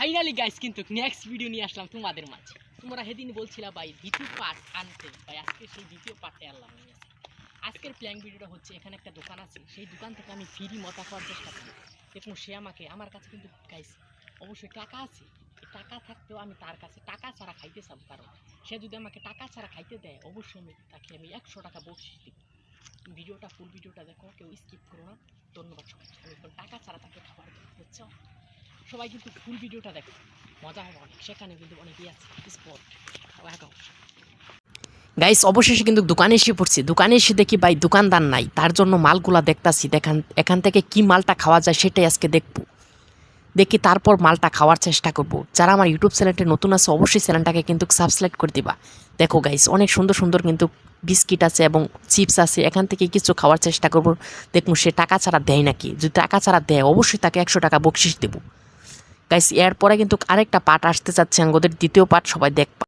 Finally guys কিন্তু next video নিয়ে আসলাম তোমাদের মাঝে। তোমরা সেদিন বলছিলা, ভাই, দ্বিতীয় পার্ট আনতে। ভাই, আজকে সেই দ্বিতীয় পার্টে আনলাম। আজকের প্ল্যান ভিডিওটা হচ্ছে, এখানে একটা দোকান আছে। সেই দোকান থেকে আমি ফ্রি মতা খাওয়ার চেষ্টা করি। দেখুন, সে আমাকে, আমার কাছে কিন্তু গাইস অবশ্যই টাকা আছে। টাকা থাকতেও আমি তার কাছে টাকা ছাড়া খাইতে চাব, কারণ সে যদি আমাকে টাকা ছাড়া খাইতে দেয়, অবশ্যই আমি তাকে আমি একশো টাকা বকশিস দিব। ভিডিওটা ফুল ভিডিওটা দেখো, কেউ স্কিপ করো না। ধন্যবাদ সবাই আমি এখন টাকা ছাড়া তাকে খাবার দেবো বুঝছ সবাই কিন্তু ফুল ভিডিওটা দেখো। মজা হবে অনেক। সেখানে কিন্তু অনেকই আছে। স্পট গাইস অবশেষে কিন্তু দোকানে এসে পড়ছি। দোকানে এসে দেখি ভাই দোকানদার নাই। তার জন্য মালগুলা দেখতাছি। দেখান, এখান থেকে কি মালটা খাওয়া যায় সেটাই আজকে দেখব। দেখি তারপর মালটা খাওয়ার চেষ্টা করব। যারা আমার ইউটিউব চ্যানেলটি নতুন আছে, অবশ্যই চ্যানেলটাকে কিন্তু সাবস্ক্রাইব করে দিবা। দেখো গাইস অনেক সুন্দর সুন্দর কিন্তু বিস্কিট আছে এবং চিপস আছে। এখান থেকে কিছু খাওয়ার চেষ্টা করব। দেখুন সে টাকা ছাড়া দেয় নাকি? যদি টাকা ছাড়া দেয়, অবশ্যই তাকে একশো টাকা বকশিস দেবো। গাইস এরপরে কিন্তু আরেকটা পার্ট আসতে চাচ্ছে আঙ্গদের দ্বিতীয় পার্ট সবাই দেখবা।